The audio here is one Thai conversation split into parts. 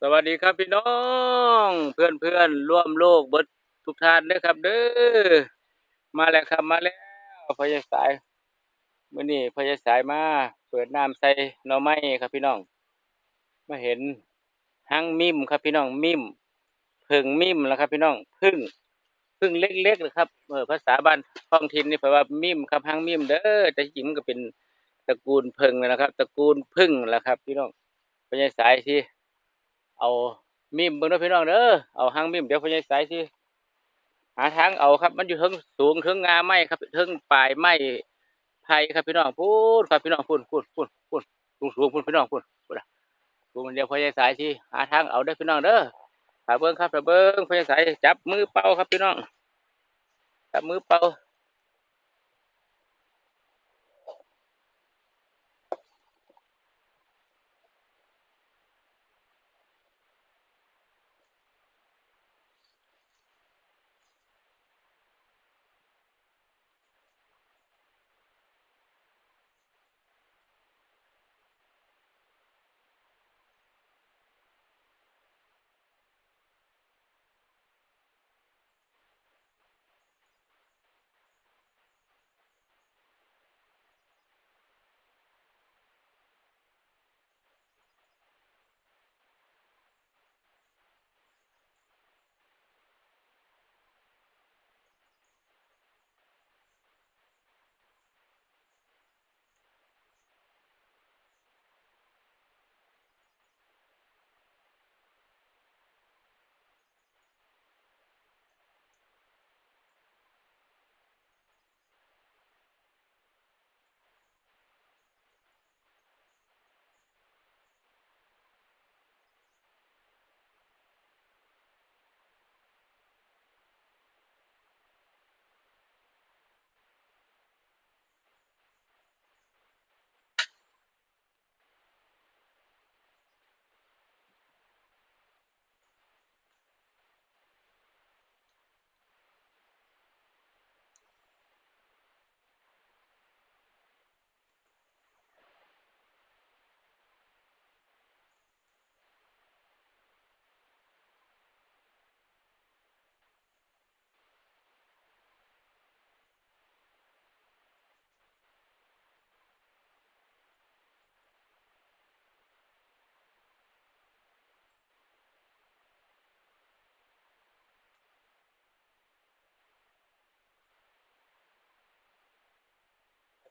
สวัสดีครับพี่น้อง เพื่อนเพื่อนๆร่วมโลกเบิดทุกท่านเด้อครับเด้อมาแล้วครับมาแล้วพญาสายมื้อนี้พญาสายมาเปิดน้ำใส่หน่อไม้ครับพี่น้องมาเห็นหังมิมครับพี่น้องมิมผึ่งมิมแล้วครับพี่น้องพึ่งพึ่งเล็กๆนะครับเออภาษาบ้านท้องถิ่นนี่แปลว่ามิมครับหังมิมเด้อแต่จริงมันก็เป็นตระกูลผึ่งนะครับ ตระกูลพึ่งแหละครับ พี่น้องพญาสายที่ เอามิมเบิ่งเด้อพี่น้องเด้อเอาหางมิมเดี๋ยวพญายสายสิหาทางเอาครับ มันอยู่เทิงสูงเทิงงาไม้ครับเทิงปลายไม้ไผ่ครับพี่น้องพูดครับพี่น้องพูดพูดพูดพูดสูงสูงพูดพี่น้องพูดพูดพูดเดียวพญายสายสิหาทางเอาเด้พี่น้องเด้อถ้าเบิ่งครับถ้าเบิ่งพญายสายจับมือเป่าครับพี่น้องจับมือเป่า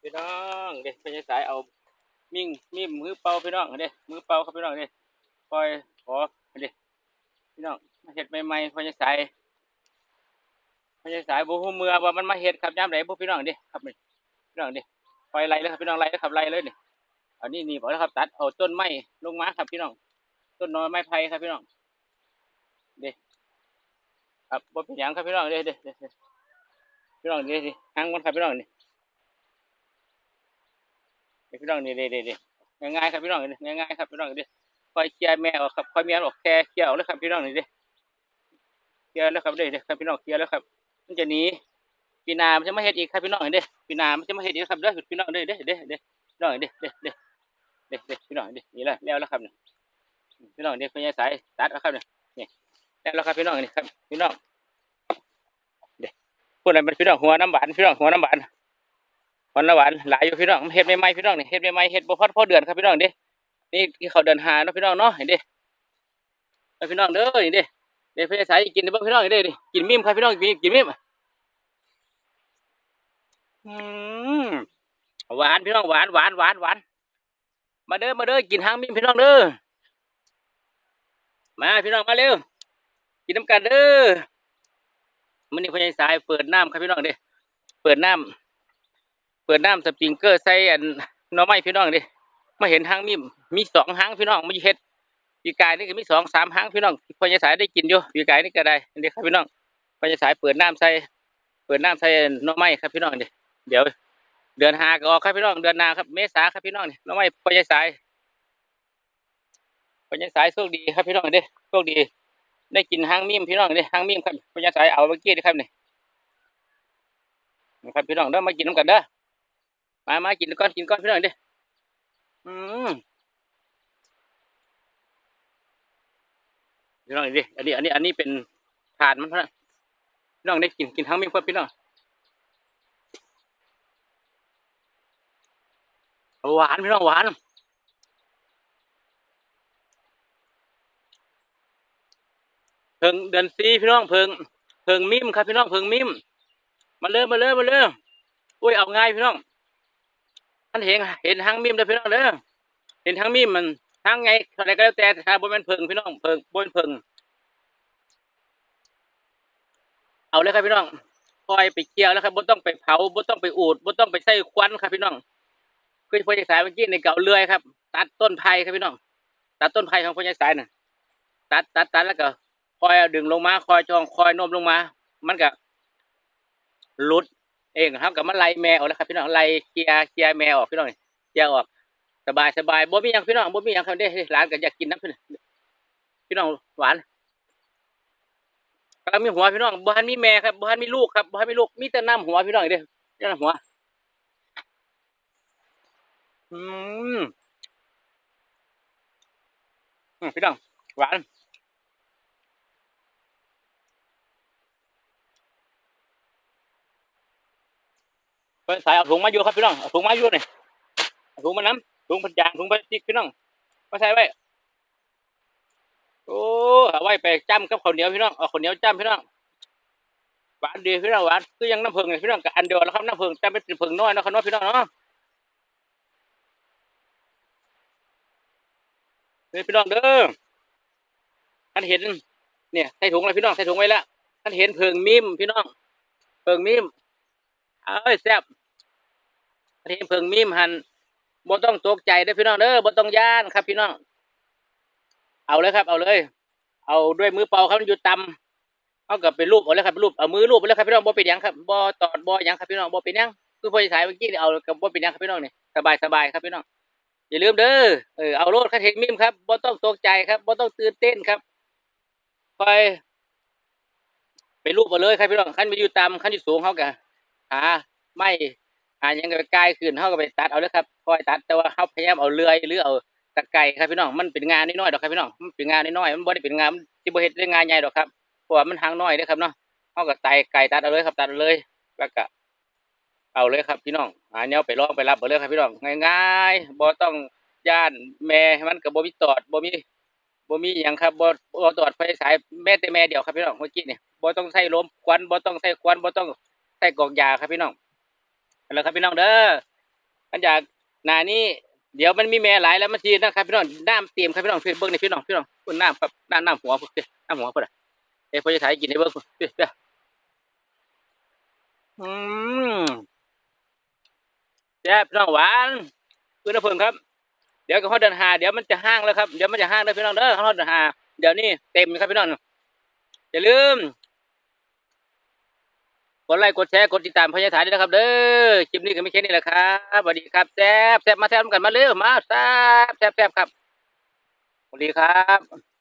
พี่น้องเด็กพญายสายเอามิ่งมิมมือเป่าพี่น้องเด้มือเป่าครับพี่น้องเด้คอยขอเด้พี่น้องมาเฮ็ดใหม่ๆพญาสายพญาสายบ่ฮู้เมือว่ามันมาเฮ็ดครับยามใดบ่พี่น้องเด้ครับนี่พี่น้องเด้ปล่อยไล่เลยครับพี่น้องไล่เลยครับไล่เลยเนี่อันนี้นี่บ่แล้วครับตัดเอาต้นไม้ลงมาครับพี่น้อง ต้นนอไม้ไผ่ครับพี่น้องเด้ครับบ่เป็นหยังครับพี่น้องเด้เด้เด้เด้พี่น้องเด้เด้หางมันครับพี่น้องนี่ พี่น้องนี่เด้เด้เด้ง่ายๆครับพี่น้องเด้ง่ายๆครับพี่น้องเด้คอยเคลียร์แม่ออกครับคอยเมียออกแค่เคลียร์เอาเลยครับพี่น้องนี่ด้เคลียร์แล้วครับเด้เด้ครับพี่น้องเคลียร์แล้วครับ มันจะหนีปีนามันจะมาเฮ็ดอีกครับพี่น้องเด้ปีนามันจะมาเฮ็ดอีกครับเด้อพี่น้องเด้เด้เด้เด้พี่น้องเด้เด้เด้เด้เด้พี่น้องเด้นี่แหละแล้วแล้วครับเนี่ยพี่น้องเด้พญายสายตัดแล้วครับเนี่ยนี่แล้วแล้วครับพี่น้องนี่ครับพี่น้องเด้พูดอะไรมันพี่น้องหัวน้ำหวานพี่น้องหัวน้ำหวาน หัน้ำหวานหลายอยู่พี่น้องเฮ็ดใหม่ๆพี่น้องนี่เฮ็ดใหม่ๆเฮ็ดบ่พอพอเดือนครับพี่น้องเด้นี่ที่เขาเดินหาเนาะพี่น้องเนาะเห็นเด้เอาพี่น้องเด้อนี่เด้เด้พญาสายกินเด้อเบิ่งพี่น้องเด้ดิกินมิมครับพี่น้องกินกินมิมอืมหวานพี่น้องหวานหวานหวานหวานมาเด้อมาเด้อกินหางมิ้มพี่น้องเด้อมาพี่น้องมาเร็วกินน้ำกันเด้อมันนี่พญายสายเปิดน้ำครับพี่น้องเด้เปิดน้ำ เปิดน้ำสปริงเกอร์ใส่อันหน่อไม้พี่น้องด้มาเห็นหางมิ้มมีสองหางพี่น้องมาเฮ็ดปีกายนี่ก็มีสองสามหางพี่น้องพญายสายได้กินอยู่ปีกายนี่ก็ได้เด้ครับพี่น้องพญายสายเปิดน้ำใส่เปิดน้ำใส่หน่อไม้ครับพี่น้องด้เดี๋ยว เดือนหาก็ออกครับพี่น้องเดือนนาครับเมษาครับพี่น้องนี่น้อไม่พญายสายพญายสายโชคดีครับพี่น้องด้โชคดี ได้กินหางมิมพี่น้องด้หางมิมครับพญาสายเอาเมื่อกี้นี่ครับนี่นะครับพี่น้องเด้อมากินน้ำกันเด้อ มามากินก้อนกินก้อนพี่น้องด้อืมพี่น้องดิอันนี้ อันนี้ อันนี้เป็นถาดมันเท่านั้นพี่น้องได้กินกินทั้งมีเพื่อนพี่น้องหวานพี่น้องหวานเพิงเดือนซีพี่น้องเพิงเพิงมิมครับพี่น้องเพิงมิมมาเลยมมาเลยมมาเลยอุ้ยเอาง่ายพี่น้อง ท่านเห็นเห็นทางมิมเด้อพี่น้องเด้อเห็นทางมิมมันทางไงอะไรก็แล้วแต่ถ้าบนเป็นเพิงพี่น้องเพิงบนเพิงเอาเลยครับพี่น้องคอยไปเกี่ยวแล้วครับบ่ต้องไปเผาบ่ต้องไปอูดบ่ต้องไปใส่ควันครับพี่น้องคือพญ่สายเมื่อกี้ในเก่าเลื่อยครับ ตัดต้นไผ่ครับพี่น้อง ตัดต้นไผ่ของพญ่สายน่ะ ตัดตัดตัดแล้วก็คอยดึงลงมา คอยจองคอยโน้มลงมา มันก็หลุด เองครับกับมันไล่แม่ออกแล้วครับพี่น้องไล่เคียร์เคียร์แม่ออกพี่น้องเคียร์ออกสบายสบายบ่มียังพี่น้องบ่มียังครับเด้ร้านก็อยากกินน้ำพี่น้องพี่น้องหวานกำลังมีหัวพี่น้องบ่ทันมีแม่ครับบ่ทันมีลูกครับบ่ทันมีลูกมีแต่น้ำหัวพี่น้องเด้อน้ำหัวอืมพี่น้องหวาน ไปสายเอาถุงมาอยู่ครับพี่น้องเอาถุงมาอยู่นี่เอาถุงมาน้ำถุงพันยางถุงพลาสติกพี่น้องมาใส่ไว้โอ้เอาไว้ไปจ้ำกับข้าวเหนียวพี่น้องเอาข้าวเหนียวจ้ำพี่น้องหวานดีพี่น้องหวานคือยังน้ำผึ้งเลยพี่น้องกับอันเดียวแล้วครับน้ำผึ้งแต่เป็นผึ้งน้อยนะครับเนาะพี่น้องเนาะนี่พี่น้องเด้อท่านเห็น เนี่ยใส่ถุงเลยพี่น้องใส่ถุงไว้แล้วท่านเห็นผึ้งมิมพี่น้องผึ้งมิมเอ้ยแซ่บ ทีมเพิงมิมหันบ่ต้องตกใจเด้อพี่น้องเด้อบ่ต้องย่านครับพี่น้อง เอาเลยครับ เอาเลย เอาด้วยมือเปล่าครับมันอยู่ต่ำเอากับเป็นรูปเอาเลยครับเป็นรูปเอามือรูปไปเลยครับพี่น้องบ่เป็นยังครับบ่ตอดบ่ยังครับพี่น้องบ่เป็นยังคือพอสายเมื่อกี้นี่เอากับบ่เป็นยังครับพี่น้องนี่สบายสบายครับพี่น้องอย่าลืมเด้อเออเอาโลดคันเห็นมิมครับบ่ต้องตกใจครับบ่ต้องตื่นเต้นครับคอยเป็นรูปเอาเลยครับพี่น้องคันมันอยู่ต่ำคันอยู่สูงเฮาก็หาไม่ อ่ายังก็ไปกายขึ้นเฮาก็ไปตัดเอาเลยครับคอยตัดแต่ว่าเฮาพยายามเอาเลื่อยหรือเอาตะไคร้ครับพี่น้องมันเป็นงานน้อยๆดอกครับพี่น้องมันเป็นงานน้อยๆมันบ่ได้เป็นงานมันสิบ่เฮ็ดได้งานใหญ่ดอกครับเพราะว่ามันหางน้อยเด้อครับเนาะเฮาก็ไตไก่ตัดเอาเลยครับตัดเอาเลยแล้วก็เอาเลยครับพี่น้องหาแนวไปลองไปรับเอาเลยครับพี่น้องง่ายๆบ่ต้องย่านแม่มันก็บ่มีตอดบ่มีบ่มีหยังครับบ่บ่ตอดไฟสายแม่แต่แม่เดียวครับพี่น้องเมื่อกี้นี่บ่ต้องใช้ลมควันบ่ต้องใช้ควันบ่ต้องใช้กอกยาครับพี่น้อง แล้วครับพี่น้องเด้อมันจากหนานี้เดี๋ยวมันมีแม่หลายแล้วมันทีนะครับพี่น้องน้ำเตรียมครับพี่น้องเพื่อนเบิ้งในพี่น้องพี่น้องพิ่นน้ำครับน้ำน้ำหัวพวกนี้น้ำหัวเพิ่นอะเอ้ยพ่อจะถ่ายกินในเบิ้งพิ่นเด้ออืมแซ่บพี่น้องหวานเพื่อนเพิ่นครับ เดี๋ยวก็ฮอดเดินหาเดี๋ยวมันจะห้างแล้วครับเดี๋ยวมันจะห้างแล้วพี่น้องเด้อฮอดเดินหาเดี๋ยวนี้เต็มครับพี่น้องอย่าลืม ดไลค์กดแชร์กดติดตามพญาถ่ายด้วยนะครับ เด้อคลิปนี้ก็ไม่แค่นี้แหละครับสวัสดีครับแซบแซบมาแซบกันมาเร็วมาแซบแซบแซบครับสวัสดีครับ